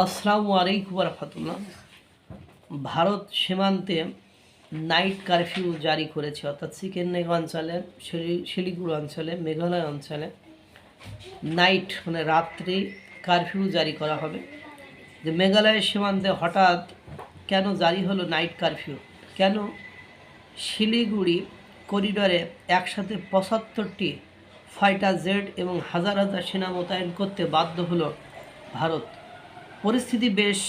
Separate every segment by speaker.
Speaker 1: আসসালামু আলাইকুম রহমতুল্লাহ। ভারত সীমান্তে নাইট কারফিউ জারি করেছে, অর্থাৎ সিকেন্নেগ অঞ্চলে, শিলি- শিলিগুড়ি অঞ্চলে, মেঘালয় অঞ্চলে নাইট মানে রাত্রি কারফিউ জারি করা হবে। যে মেঘালয়ের সীমান্তে হঠাৎ কেন জারি হলো নাইট কারফিউ? কেন শিলিগুড়ি করিডরে একসাথে পঁচাত্তরটি ফাইটার জেড এবং হাজার হাজার সেনা মোতায়েন করতে বাধ্য হলো ভারত? পরিস্থিতি বেশ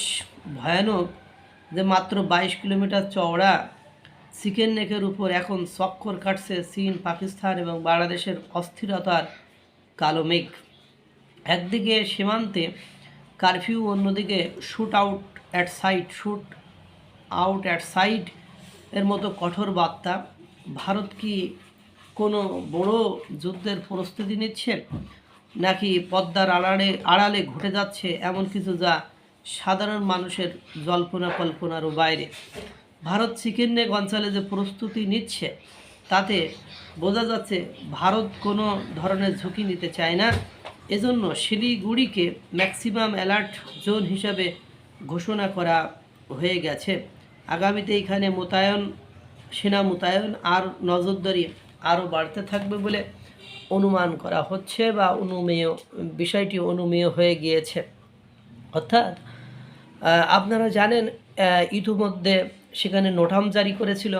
Speaker 1: ভয়ানক যে মাত্র বাইশ কিলোমিটার চওড়া চিকেন নেকের উপর এখন চক্কর কাটছে চীন, পাকিস্তান এবং বাংলাদেশের অস্থিরতার কালো মেঘ। একদিকে সীমান্তে কারফিউ, অন্যদিকে shoot out at sight, shoot out at sight এর মতো কঠোর বার্তা। ভারত কি কোনো বড় যুদ্ধের প্রস্তুতি নিচ্ছে? নাকি পদ্মার আড়ালে আড়ালে ঘটে যাচ্ছে এমন কিছু যা সাধারণ মানুষের জল্পনা কল্পনারও বাইরে। ভারত চিকেন নেক অঞ্চলে যে প্রস্তুতি নিচ্ছে, তাতে বোঝা যাচ্ছে ভারত কোনো ধরনের ঝুঁকি নিতে চায় না। এজন্য শিলিগুড়িকে ম্যাক্সিমাম অ্যালার্ট জোন হিসাবে ঘোষণা করা হয়ে গেছে। আগামীতে এখানে মোতায়েন, সেনা মোতায়েন আর নজরদারি আরও বাড়তে থাকবে বলে অনুমান করা হচ্ছে বা অনুমেয়, বিষয়টি অনুমেয় হয়ে গিয়েছে। অর্থাৎ আপনারা জানেন ইতিমধ্যে সেখানে নোটাম জারি করেছিল।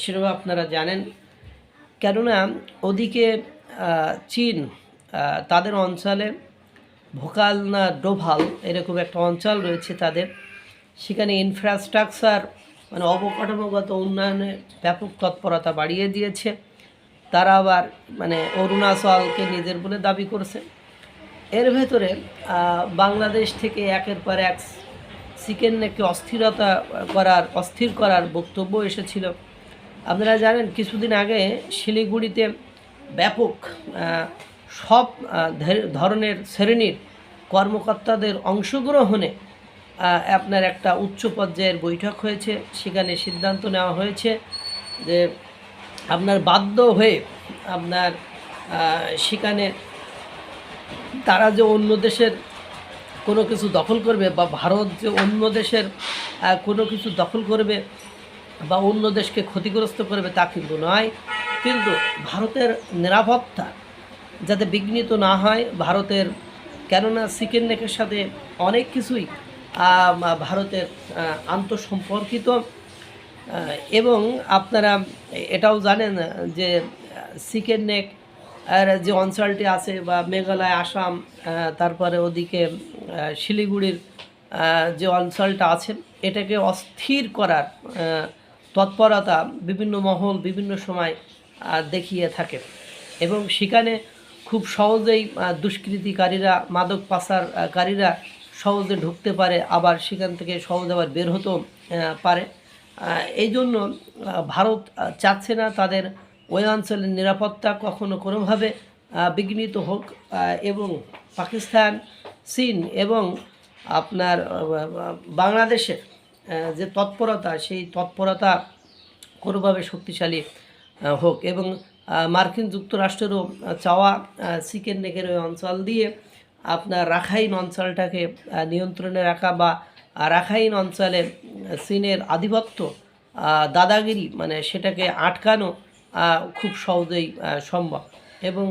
Speaker 1: সেটাও আপনারা জানেন। কেননা, ওদিকে চীন তাদের অঞ্চলে ভোকাল না ডোভাল এরকম একটা অঞ্চল রয়েছে তাদের। সেখানে ইনফ্রাস্ট্রাকচার মানে অবকাঠামোগত উন্নয়নে ব্যাপক তৎপরতা বাড়িয়ে দিয়েছে। তারা আবার মানে অরুণাচলকে নিজের বলে দাবি করছে। এর ভেতরে বাংলাদেশ থেকে একের পর এক চিকেন নাকি অস্থিরতা করার, অস্থির করার বক্তব্য এসেছিল। আপনারা জানেন, কিছুদিন আগে শিলিগুড়িতে ব্যাপক সব ধরনের শ্রেণির কর্মকর্তাদের অংশগ্রহণে আপনার একটা উচ্চ পর্যায়ের বৈঠক হয়েছে। সেখানে সিদ্ধান্ত নেওয়া হয়েছে যে আপনার বাধ্য হয়ে আপনার সেখানে তারা যে অন্য দেশের কোনো কিছু দখল করবে বা ভারত যে অন্য দেশের কোনো কিছু দখল করবে বা অন্য দেশকে ক্ষতিগ্রস্ত করবে তা কিন্তু নয়। কিন্তু ভারতের নিরাপত্তা যাতে বিঘ্নিত না হয়, ভারতের কেননা চিকেন নেকের সাথে অনেক কিছুই ভারতের আন্তঃসম্পর্কিত এবং আপনারা এটাও জানেন যে চিকেন নেক আর যে অঞ্চলটি আছে বা মেঘালয়, আসাম তারপরে ওদিকে শিলিগুড়ির যে অঞ্চলটা আছে, এটাকে অস্থির করার তৎপরতা বিভিন্ন মহল বিভিন্ন সময় দেখিয়ে থাকে। এবং সেখানে খুব সহজেই দুষ্কৃতিকারীরা, মাদক পাচারকারীরা সহজে ঢুকতে পারে, আবার সেখান থেকে সহজে আবার বের হতেও পারে। এই জন্য ভারত চাচ্ছে না তাদের ওই অঞ্চলের নিরাপত্তা কখনো কোনোভাবে বিঘ্নিত হোক এবং পাকিস্তান, চীন এবং আপনার বাংলাদেশের যে তৎপরতা, সেই তৎপরতা কোনোভাবে শক্তিশালী হোক এবং মার্কিন যুক্তরাষ্ট্রেরও চাওয়া চিকেন নেকের ওই অঞ্চল দিয়ে আপনার রাখাইন অঞ্চলটাকে নিয়ন্ত্রণে রাখা বা রাখাইন অঞ্চলে চীনের আধিপত্য দাদাগিরি মানে সেটাকে আটকানো খুব সহজেই সম্ভব। এবং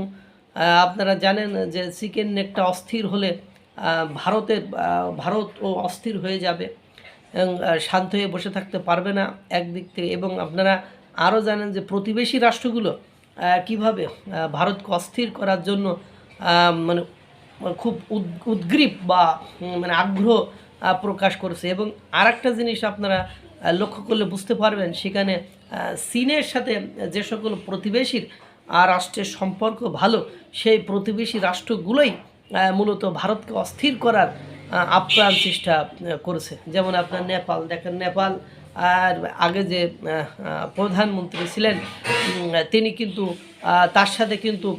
Speaker 1: আপনারা জানেন যে চিকেন নেকটা অস্থির হলে ভারতের আহ, ভারতও অস্থির হয়ে যাবে শান্ত হয়ে বসে থাকতে পারবে না একদিক থেকে। এবং আপনারা আরও জানেন যে প্রতিবেশী রাষ্ট্রগুলো কীভাবে ভারতকে অস্থির করার জন্য মানে খুব উদ- উদ্গ্রীব বা মানে আগ্রহ প্রকাশ করছে। এবং আর একটা জিনিস আপনারা লক্ষ্য করলে বুঝতে পারবেন, সেখানে চীনের সাথে যে সকল প্রতিবেশীর রাষ্ট্রের সম্পর্ক ভালো, সেই প্রতিবেশী রাষ্ট্রগুলোই মূলত ভারতকে অস্থির করার আপ্রাণ চেষ্টা করেছে। যেমন আপনার নেপাল, দেখেন নেপাল, আর আগে যে প্রধানমন্ত্রী ছিলেন তিনি কিন্তু তার সাথে কিন্তু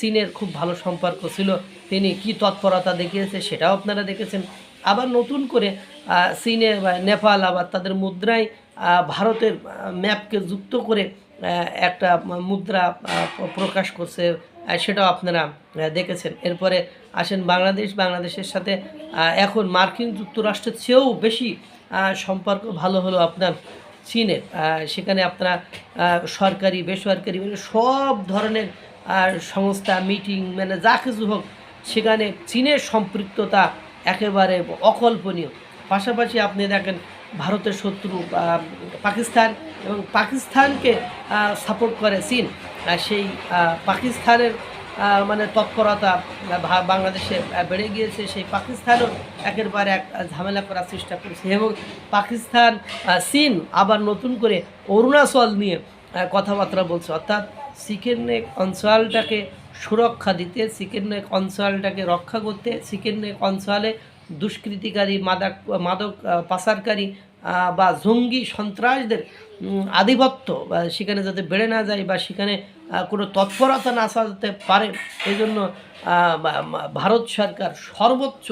Speaker 1: চীনের খুব ভালো সম্পর্ক ছিল। তিনি কি তৎপরতা দেখিয়েছে সেটাও আপনারা দেখেছেন। আবার নতুন করে চীনে নেপাল আবার তাদের মুদ্রায় ভারতের ম্যাপকে যুক্ত করে একটা মুদ্রা প্রকাশ করছে সেটাও আপনারা দেখেছেন। এরপরে আসেন বাংলাদেশ। বাংলাদেশের সাথে এখন মার্কিন যুক্তরাষ্ট্রের চেয়েও বেশি সম্পর্ক ভালো হলো আপনার চীনের। সেখানে আপনারা সরকারি, বেসরকারি মানে সব ধরনের সংস্থা, মিটিং মানে যা কিছু হোক, সেখানে চীনের সম্পৃক্ততা একেবারে অকল্পনীয়। পাশাপাশি আপনি দেখেন ভারতের শত্রু পাকিস্তান এবং পাকিস্তানকে সাপোর্ট করে চীন। সেই পাকিস্তানের মানে তৎপরতা বাংলাদেশে বেড়ে গিয়েছে। সেই পাকিস্তানও একের পর এক ঝামেলা করার চেষ্টা করছে এবং পাকিস্তান চীন আবার নতুন করে অরুণাচল নিয়ে কথাবার্তা বলছে। অর্থাৎ নেক অঞ্চলটাকে সুরক্ষা দিতে চিকেন নেক অঞ্চলটাকে রক্ষা করতে চিকেন নেক অঞ্চলে দুষ্কৃতিকারী, মাদক মাদক পাচারকারী বা জঙ্গি সন্ত্রাসদের আধিপত্য সেখানে যাতে বেড়ে না যায় বা সেখানে কোনো তৎপরতা না চালাতে পারে এই জন্য ভারত সরকার সর্বোচ্চ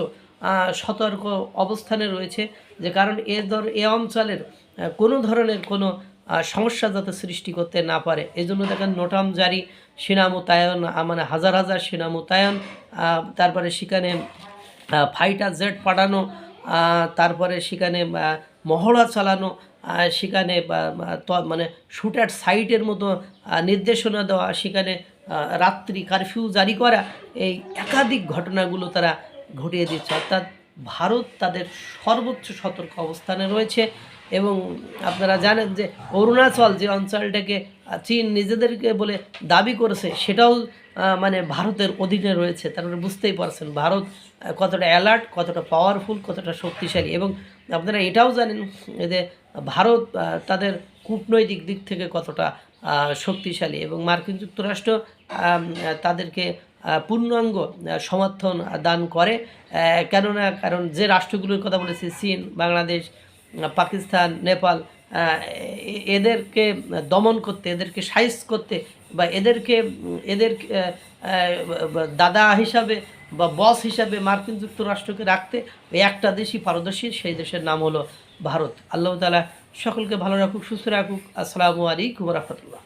Speaker 1: সতর্ক অবস্থানে রয়েছে। যে কারণ এ ধর, এ অঞ্চলের কোনো ধরনের কোনো সমস্যা যাতে সৃষ্টি করতে না পারে। এই জন্য দেখেন নোটাম জারি সেনা মোতায়েন মানে হাজার হাজার সেনা মোতায়েন তারপরে সেখানে ফাইটার জেট পাঠানো তারপরে সেখানে মহড়া চালানো সেখানে মানে শুটার সাইটের মতো নির্দেশনা দেওয়া, সেখানে রাত্রি কারফিউ জারি করা, এই একাধিক ঘটনাগুলো তারা ঘটিয়ে দিচ্ছে। অর্থাৎ ভারত তাদের সর্বোচ্চ সতর্ক অবস্থানে রয়েছে। এবং আপনারা জানেন যে অরুণাচল যে অঞ্চলটাকে চীন নিজেদেরকে বলে দাবি করেছে, সেটাও মানে ভারতের অধীনে রয়েছে। তার মানে বুঝতেই পারছেন, ভারত কতটা অ্যালার্ট কতটা পাওয়ারফুল কতটা শক্তিশালী। এবং আপনারা এটাও জানেন যে ভারত তাদের কূটনৈতিক দিক থেকে কতটা শক্তিশালী। এবং মার্কিন যুক্তরাষ্ট্র তাদেরকে পূর্ণাঙ্গ সমর্থন দান করে কেননা, কারণ যে রাষ্ট্রগুলোর কথা বলেছি, চীন, বাংলাদেশ পাকিস্তান, নেপাল এদেরকে দমন করতে, এদেরকে সাইজ করতে বা এদেরকে এদের দাদা হিসাবে বা বস হিসাবে মার্কিন যুক্তরাষ্ট্রকে রাখতে ওই একটা দেশই পারদর্শী, সেই দেশের নাম হলো ভারত। আল্লাহ তালা সকলকে ভালো রাখুক, সুস্থ রাখুক। আসসালামু আলাইকুম রহমতুল্লাহ।